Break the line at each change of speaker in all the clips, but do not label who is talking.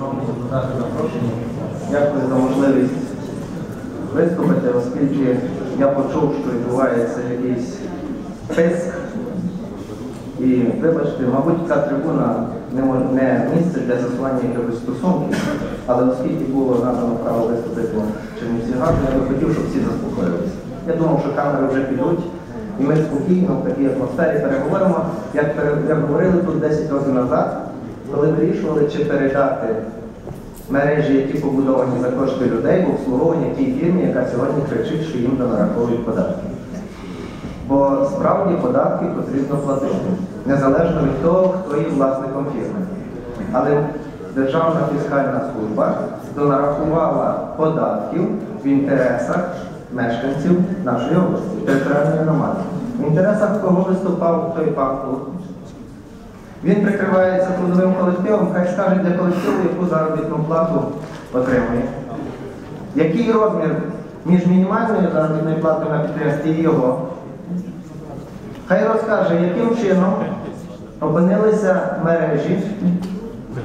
шановні депутати запрошені. Дякую за можливість виступити, оскільки я почув, що відбувається якийсь тиск. І вибачте, мабуть, ця трибуна не, місце для засування якихось стосунків, але оскільки було надано право виступити Чернівці Газу, я би хотів, щоб всі заспокоїлися. Я думав, що камери вже підуть, і ми спокійно в такій атмосфері переговоримо, як говорили тут 10 років назад, коли вирішували, чи передати мережі, які побудовані за кошти людей, в обслуговування тій фірмі, яка сьогодні кричить, що їм донараховують податки. Бо справді податки потрібно платити, незалежно від того, хто є власником фірми. Але Державна фіскальна служба донарахувала податків в інтересах мешканців нашої області, територіальної громади. В інтересах кого виступав той пан? Він прикривається трудовим колективом, хай скаже для колективу, яку заробітну плату отримує. Який розмір між мінімальною заробітною платою на підприємстві і його? Хай розкаже, яким чином опинилися мережі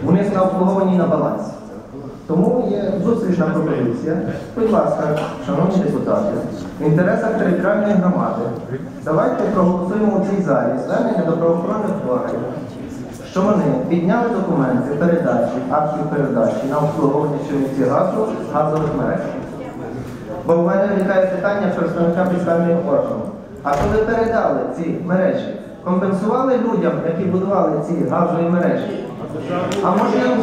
у них на обслуговуванні на балансі. Тому є зустрічна пропозиція. Будь ласка, шановні депутати, в інтересах територіальної громади, давайте проголосуємо у цій залі звернення до правоохоронних органів, що вони підняли документи передачі, актів передачі на обслуговування газу газових мереж. Бо в мене виникає питання представника фіскального органу. А коли передали ці мережі, компенсували людям, які будували ці газові мережі? А може їм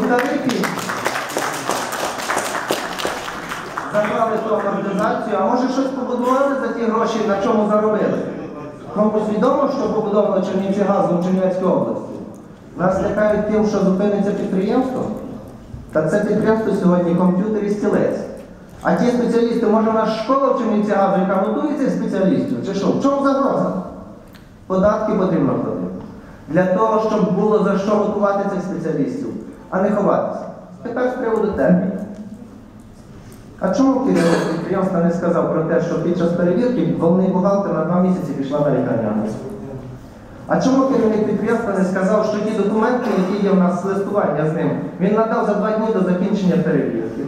тарифі ту амортизацію, а може щось побудували за ті гроші, на чому заробили? Комусь відомо, що побудовано Чернівці газу в Чернівецькій області? Нас лякають тим, що зупиниться підприємство? Та це підприємство сьогодні комп'ютер і стілець. А ті спеціалісти, може у нас школа в Чернівці газу, яка готує цих спеціалістів? Чи що? В чому загроза? Податки потрібно платити. Для того, щоб було за що готувати цих спеціалістів, а не ховатися. Тепер з приводу термінів. А чому керівник підприємства не сказав про те, що під час перевірки головний бухгалтер на два місяці пішла на лікарняну? А чому керівник підприємства не сказав, що ті документи, які є в нас листування з ним, він надав за два дні до закінчення перевірки?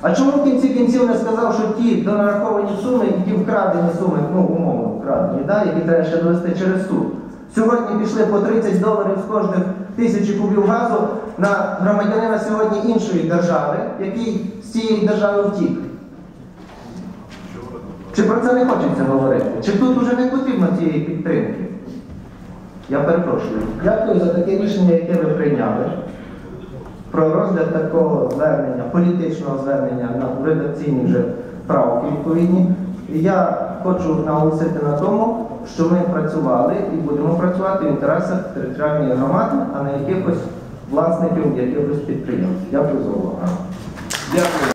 А чому в кінці кінців не сказав, що ті донараховані суми ті вкрадені суми, ну умовно вкрадені, да, які треба ще довести через суд, сьогодні пішли по 30 доларів з кожних тисячі кубів газу на громадянина сьогодні іншої держави, який з цієї держави втік? Чи про це не хочеться говорити? Чи тут уже не потрібно цієї підтримки? Я перепрошую. Дякую за таке рішення, яке ви прийняли. Про розгляд такого звернення, політичного звернення на редакційні вже правки відповідні. Я хочу наголосити на тому, що ми працювали і будемо працювати в інтересах територіальної громади, а не якихось власників якихось підприємств. Дякую за увагу.
Дякую.